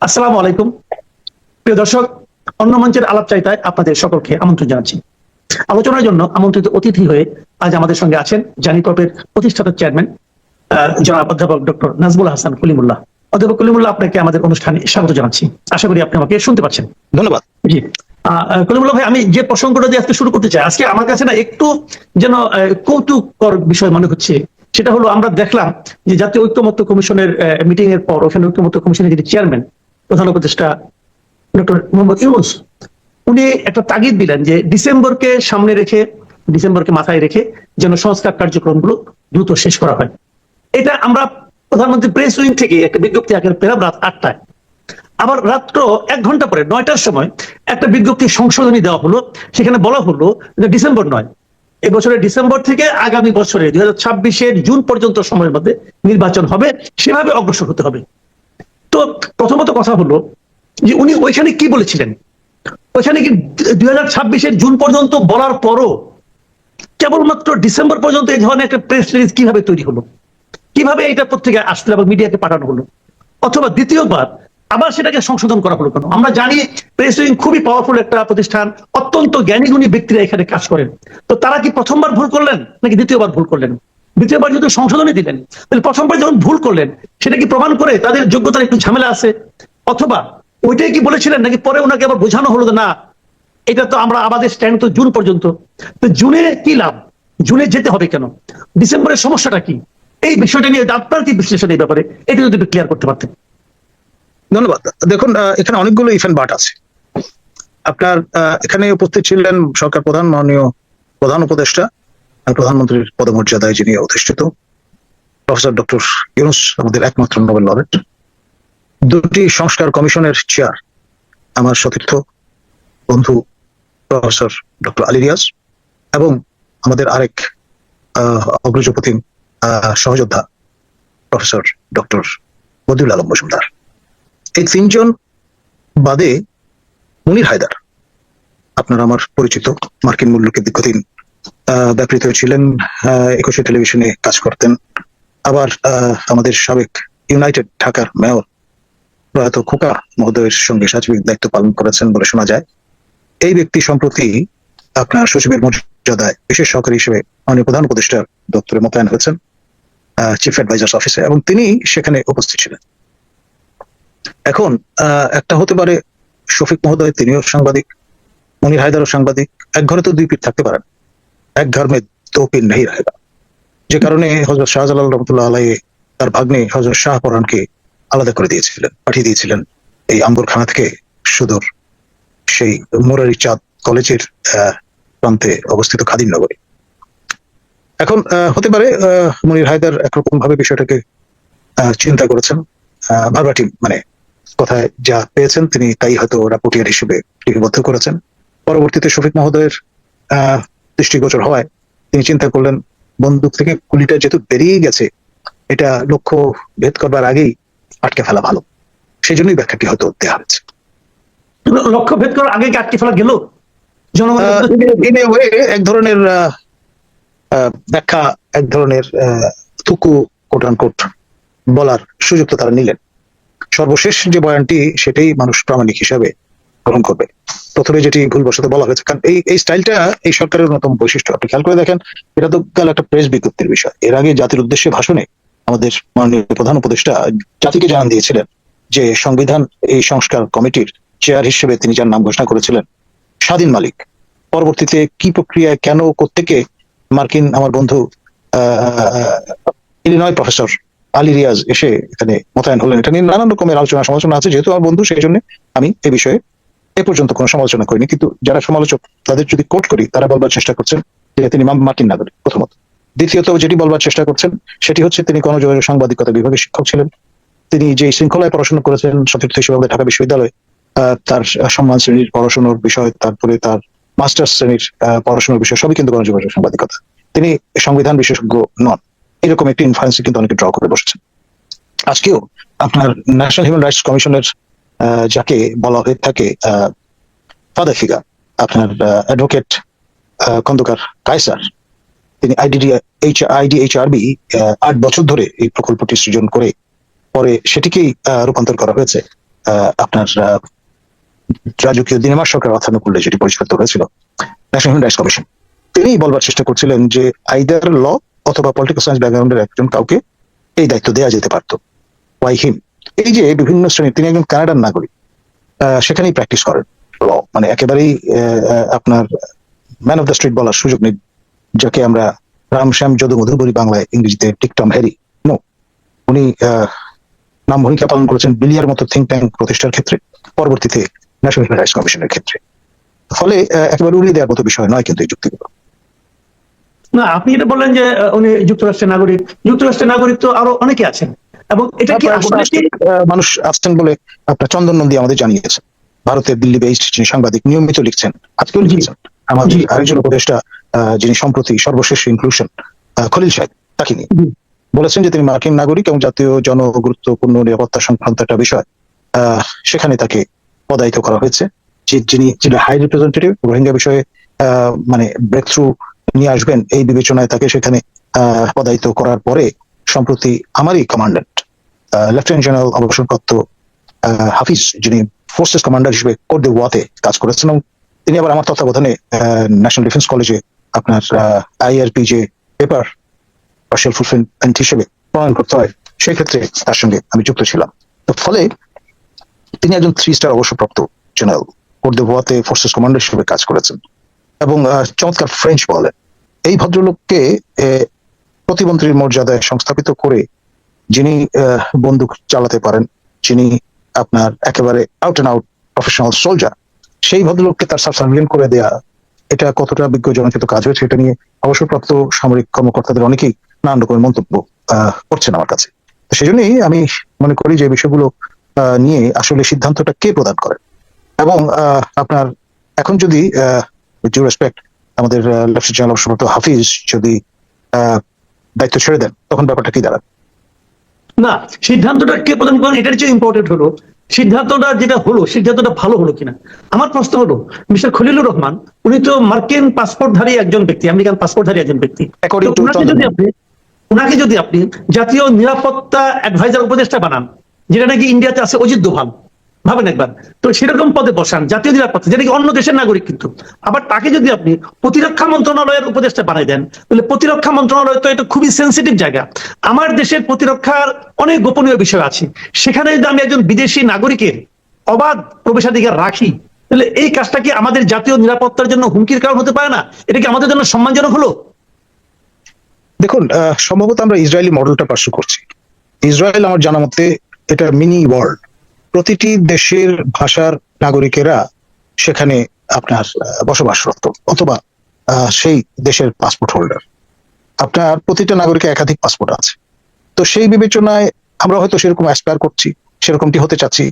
আসসালামু আলাইকুম। প্রিয় দর্শক অন্য মঞ্চের আলাপ চাইতায় আপনাদের সকলকে আমন্ত্রণ জানাচ্ছি। আলোচনার জন্য আমন্ত্রিত অতিথি হয়ে আজ আমাদের সঙ্গে আছেন জানি কপের প্রতিষ্ঠাতা চেয়ারম্যান জনাব অধ্যাপক ডক্টর নাজমুল হাসান কলিমুল্লাহ। অধ্যাপক কলিমুল্লাহ আপনাকে আমাদের অনুষ্ঠানে স্বাগত জানাচ্ছি। আশা করি আপনি আমাকে শুনতে পাচ্ছেন। ধন্যবাদ। জি। কলিমুল্লাহ ভাই আমি যে প্রসঙ্গটা দিয়ে আজকে শুরু করতে চাই আজকে আমার কাছে না একটু যেন আহ, কৌতুককর বিষয় মনে হচ্ছে। সেটা হলো আমরা দেখলাম যে জাতীয় ঐক্যমত্য কমিশনের মিটিং এর পর ওখানে ঐক্যমত্য কমিশনের যিনি চেয়ারম্যান প্রধান উপদেষ্টা ডক্টর মোহাম্মদ ইউনুস, উনি একটা তাগিদ দিলেন যে ডিসেম্বরকে সামনে রেখে, ডিসেম্বরকে মাথায় রেখে যেন সংস্কার কার্যক্রমগুলো দ্রুত শেষ করা হয়। এটা আমরা প্রধানমন্ত্রী প্রেস উইং থেকে একটা বিজ্ঞপ্তি আকারে পেলাম রাত আটটায়। আবার রাত্র এক ঘণ্টা পরে, নয়টার সময় একটা বিজ্ঞপ্তি সংশোধনী দেওয়া হলো। সেখানে বলা হলো যে ডিসেম্বর নয়, এবছরের ডিসেম্বর থেকে আগামী বছরে দুই হাজার জুন পর্যন্ত সময়ের মধ্যে নির্বাচন হবে, সেভাবে অগ্রসর হতে হবে। তো প্রথমত কথা হলো যে উনি ওইখানে কি বলেছিলেন? ওইখানে কি দুই হাজার ছাব্বিশের জুন পর্যন্ত বলার পরও কেবলমাত্র ডিসেম্বর পর্যন্ত এই ধরনের একটা প্রেস রিলিজ কীভাবে তৈরি হলো? কীভাবে এটা পত্রিকায় আসলো এবং মিডিয়াকে পাঠানো হলো? অথবা দ্বিতীয়বার আবার সেটাকে সংশোধন করা হলো কেন? আমরা জানি প্রেস উইং খুবই পাওয়ারফুল একটা প্রতিষ্ঠান, অত্যন্ত জ্ঞানীগুণী ব্যক্তিরা এখানে কাজ করেন। তো তারা কি প্রথমবার ভুল করলেন নাকি দ্বিতীয়বার ভুল করলেন? দ্বিতীয়বার যদি সংশোধনী দিলেন, তাহলে প্রথমবার যখন ভুল করলেন, সেটা কি প্রমাণ করে তাদের যোগ্যতার একটু ঝামেলা আছে? অথবা ওইটাই কি বলেছিলেন নাকি পরে ওনাকে আবার বোঝানো হলো না, এটা তো আমরা আমাদের স্ট্যান্ড তো জুন পর্যন্ত। তো জুনে কি লাভ? জুনে যেতে হবে কেন? ডিসেম্বরের সমস্যাটা কি? এই বিষয়টা নিয়ে আপনার কি বিশ্লেষণ এই ব্যাপারে? এটা যদি ক্লিয়ার করতে পারতেন। ধন্যবাদ। দেখুন এখানে অনেকগুলো ইফেন্ট বাট আছে। আপনার এখানে উপস্থিত ছিলেন সরকার প্রধান, মাননীয় প্রধান উপদেষ্টা প্রধানমন্ত্রীর পদমর্যাদায় যিনি অধিষ্ঠিত প্রফেসর ডক্টর ইউনুস আমাদের একমাত্র নোবেল লরেট। দুটি সংস্কার কমিশনের চেয়ার আমার সতীর্থ বন্ধু প্রফেসর ডক্টর আলী রিয়াজ এবং আমাদের আরেক আহ, অগ্রজপতি আহ, সহযোদ্ধা প্রফেসর ডক্টর মদিউল আলম মজুমদার। এই তিনজন বাদে মুনির হায়দার আপনারা আমার পরিচিত মার্কিন মূল্যকে দীর্ঘদিন ব্যাপৃত ছিলেন একুশে টেলিভিশনে কাজ করতেন। আবার আমাদের সাবেক ইউনাইটেড ঢাকার মেয়র প্রয়াত খোকা মহোদয়ের সঙ্গে সার্বিক দায়িত্ব পালন করেছেন বলে শোনা যায়। এই ব্যক্তি সম্প্রতি আপনার সচিবের মর্যাদায় বিশেষ সহকারী হিসেবে মাননীয় প্রধান উপদেষ্টার দপ্তরে মোতায়েন হয়েছেন চিফ অ্যাডভাইজার্স অফিসে এবং তিনি সেখানে উপস্থিত ছিলেন। এখন একটা হতে পারে শফিক মহোদয়, তিনিও সাংবাদিক, মনির হায়দারও সাংবাদিক, এক ঘরে তো দুই পীর থাকতে পারেন। এক ঘর মে দো পীর নেই रहेगा যে কারণে হজরত শাহজালাল রহমতুল্লাহ আলাই তার ভাগ্নে হজরত শাহ পরানকে আলাদা করে দিয়েছিলেন পাঠিয়ে দিয়েছিলেন এই আম্বরখানা থেকে সুদূর সেই মোরারি চাঁদ কলেজের আহ, প্রান্তে অবস্থিত খাদিম নগরে এখন আহ, হতে পারে আহ, মনির হায়দার একরকম ভাবে বিষয়টাকে আহ, চিন্তা করেছেন আহ, ভার্বাটিম মানে কথায় যা পেয়েছেন তিনি তাই হয়তো রাপোর্টিয়ার হিসেবে লিপিবদ্ধ করেছেন পরবর্তীতে শফিক মহোদয়ের আহ, দৃষ্টিগোচর হওয়ায় তিনি চিন্তা করলেন বন্দুক থেকে গুলিটা যেহেতু বেরিয়ে গেছে এটা লক্ষ্য ভেদ করবার আগেই আটকে ফেলা ভালো। সেই জন্যই ব্যাখ্যাটি হয়তো দেওয়া হয়েছে। লক্ষ্য ভেদ করার আগে আটকে ফেলা গেল? এক ধরনের ব্যাখ্যা এক ধরনের থুকু কোট কোট বলার সুযোগ তো তারা নিলেন। সর্বশেষ যে বয়ানটি সেটাই মানুষ প্রামাণিক হিসাবে গ্রহণ করবে। প্রথমে যেটি ভুলবশত বলা হয়েছে, কারণ এই এই স্টাইলটা এই সরকারের অন্যতম বৈশিষ্ট্য। আপনি খেয়াল করে দেখেন, এটা তো গেল একটা প্রেস বিজ্ঞপ্তির বিষয়। এর আগে জাতির উদ্দেশ্যে ভাষণে আমাদের মাননীয় প্রধান উপদেষ্টা জাতিকে জানান দিয়েছিলেন যে সংবিধান, এই সংস্কার কমিটির চেয়ার হিসেবে তিনি যার নাম ঘোষণা করেছিলেন, স্বাধীন মালিক। পরবর্তীতে কি প্রক্রিয়ায় কেন, কোত্থেকে মার্কিন আমার বন্ধু ইলিনয় প্রফেসর আলী রিয়াজ এসে এখানে মোতায়েন হলেন, এটা নিয়ে নানান রকমের আলোচনা সমালোচনা আছে, যেহেতু আমার বন্ধু, সেই জন্য আমি এ বিষয়ে এ পর্যন্ত কোনো সমালোচনা করিনি, কিন্তু যারা সমালোচক, তাদের যদি কোট করি, তারা বলবার চেষ্টা করছেন যে তিনি মার্কিন নাগরিক, প্রথমত। দ্বিতীয়ত যেটি বলবার চেষ্টা করছেন, সেটি হচ্ছে তিনি গণযোগাযোগ সাংবাদিকতা বিভাগের শিক্ষক ছিলেন। তিনি যে শৃঙ্খলায় পড়াশোনা করেছেন, সতীর্থ হিসেবে ঢাকা বিশ্ববিদ্যালয় তার সম্মান শ্রেণির পড়াশোনার বিষয়, তারপরে তার মাস্টার্স শ্রেণির পড়াশোনার বিষয়, সবই কিন্তু গণযোগাযোগ সাংবাদিকতা। তিনি সংবিধান বিশেষজ্ঞ নন। এরকম একটি ইনফ্লুয়েন্স কিন্তু অনেকে ড্র করে বসেছেন। আজকেও আপনার ন্যাশনাল হিউম্যান রাইটস কমিশনের যাকে বলা হয়ে থাকে ফাদার ফিগার, আপনার অ্যাডভোকেট খন্দকার কায়সার। তিনি আইডিডি এইচ আইডি এইচ আরবি আট বছর ধরে এই প্রকল্পটি সৃজন করে পরে সেটিকেই রূপান্তর করা হয়েছে। আপনার রাজকীয় দিনেমার সরকার অর্থানুকূল্যে যেটি পরিষ্কৃত হয়েছিল ন্যাশনাল হিউম্যান রাইটস কমিশন তিনি বলবার চেষ্টা করছিলেন যে আইদার ল অথবা পলিটিক্যাল সায়েন্স ব্যাকগ্রাউন্ডের একজন কাউকে এই দায়িত্ব দেওয়া যেতে পারতো। ওয়াই হিম এই যে বিভিন্ন শ্রেণির, তিনি একজন কানাডার নাগরিক সেখানেই প্র্যাকটিস করেন। মানে একেবারেই আপনার ম্যান অফ দ্য স্ট্রিট বলার সুযোগ নেই, যাকে আমরা রামশ্যাম যদু মধুর বলি বাংলায়, ইংরেজিতে টিকটম হ্যারি নো উনি নাম ভূমিকা পালন করেছেন বিলিয়ার মতো থিঙ্ক ট্যাঙ্ক প্রতিষ্ঠার ক্ষেত্রে, পরবর্তীতে ন্যাশনাল হিউম্যান রাইটস কমিশনের ক্ষেত্রে। ফলে একেবারে উড়িয়ে দেওয়ার মতো বিষয় নয় কিন্তু এই যুক্তিগুলো। না, আপনি এটা বললেন যে উনি যুক্তরাষ্ট্রের নাগরিক যুক্তরাষ্ট্রের নাগরিক তো আরও অনেকে আছেন। এবং এটা কি আসলে মানুষ আসছেন বলে আপনার চন্দন নন্দী আমাদের জানিয়েছেন। ভারতের দিল্লি বেসড যিনি সাংবাদিক নিয়মিত লিখছেন। আজকেও লিখেছেন। আমাদের আরেকজন উপদেষ্টা যিনি সম্প্রতি সর্বশেষ ইনক্লুশন খলিল সাহেব তাকে নিয়ে বলেছেন যে তিনি মার্কিন নাগরিক এবং জাতীয় জনগুরুত্বপূর্ণ নিরাপত্তা সংক্রান্ত একটা বিষয় আহ, সেখানে তাকে পদায়িত করা হয়েছে। যে- যিনি যিনি হাই রিপ্রেজেন্টেটিভ রোহিঙ্গা বিষয়ে আহ, মানে ব্রেক থ্রু নিয়ে আসবেন এই বিবেচনায় তাকে সেখানে আহ, পদায়িত করার পরে সম্প্রতি আমারই কমান্ডেন্ট লেফটেন্যান্ট জেনারেল অবসরপ্রাপ্ত হাফিজ, যিনি ফোর্সেস কমান্ডার হিসেবে কোর্ট দে ওয়াতে কাজ করেছেন এবং তিনি আবার আমার তত্ত্বাবধানে ন্যাশনাল ডিফেন্স কলেজে আপনার আইআরপি যে পেপার পার্সিয়াল ফুলফিলমেন্ট হিসেবে প্রণয়ন করতে হয়। সেই ক্ষেত্রে তার সঙ্গে আমি যুক্ত ছিলাম। তো ফলে তিনি একজন থ্রি স্টার অবসরপ্রাপ্ত general Côte d'Ivoire forces commander হিসেবে কাজ করেছেন এবং চমৎকার ফ্রেঞ্চ বলেন। এই ভদ্রলোককে প্রতিমন্ত্রীর মর্যাদায় সংস্থাপিত করে যিনি বন্দুক চালাতে পারেন, যিনি আপনার একেবারে out and out professional soldier সেই ভদ্রলোককে তার সাবসার্ভিয়েন্ট করে দেয়া, এটা কতটা বিজ্ঞ কাজ হয়েছে এটা নিয়ে অবসরপ্রাপ্ত সামরিক কর্মকর্তাদের অনেকেই নানান রকমের মন্তব্য করছেন আমার কাছে। সেই জন্যই আমি মনে করি যে বিষয়গুলো নিয়ে আসলে সিদ্ধান্তটা কে প্রদান করে? এবং আপনার এখন যদি ডিউ রেসপেক্ট আমাদের লেফটেন্যান্ট জেনারেল অবসরপ্রাপ্ত হাফিজ যদি দায়িত্ব ছেড়ে দেন, তখন ব্যাপারটা কি দাঁড়াবে? না সিদ্ধান্তটা কে প্রদান করেন এটার চেয়ে ইম্পর্টেন্ট হলো সিদ্ধান্তটা যেটা হলো সিদ্ধান্তটা ভালো হলো কিনা আমার প্রশ্ন হলো মিস্টার খলিলুর রহমান উনি তো মার্কিন পাসপোর্টধারী একজন ব্যক্তি আমেরিকান পাসপোর্টধারী একজন ব্যক্তি। যদি আপনি উনাকে যদি আপনি জাতীয় নিরাপত্তা অ্যাডভাইজার উপদেষ্টা বানান যেটা নাকি ইন্ডিয়াতে আছে অজিত দোভাল ভাবেন একবার। তো সেরকম পদে বসান, জাতীয় নিরাপত্তা, যেটা কি অন্য দেশের নাগরিক কিন্তু। আবার তাকে যদি আপনি প্রতিরক্ষা মন্ত্রণালয়ের উপদেষ্টা বানাই দেন, তাহলে প্রতিরক্ষা মন্ত্রণালয় তো এটা খুবই সেন্সিটিভ জায়গা। আমার দেশের প্রতিরক্ষার অনেক গোপনীয় বিষয় আছে। সেখানে যদি আমি একজন বিদেশি নাগরিকের অবাধ প্রবেশাধিকার রাখি, তাহলে এই কাজটা কি আমাদের জাতীয় নিরাপত্তার জন্য হুমকির কারণ হতে পারে না? এটা কি আমাদের জন্য সম্মানজনক হলো? দেখুন সম্ভবত আমরা ইসরায়েলি মডেলটা পার্সু করছি। ইসরায়েল আমার জানা মতে এটা মিনি ওয়ার্ল্ড প্রতিটি দেশের ভাষার নাগরিকেরা সেখানে আপনার বসবাসরত অথবা সেই দেশের পাসপোর্ট হোল্ডার আপনার প্রতিটা নাগরিকের একাধিক পাসপোর্ট আছে। তো সেই বিবেচনায় আমরা হয়তো সেরকম অ্যাসপায়ার করছি, সেরকমটি হতে চাচ্ছি।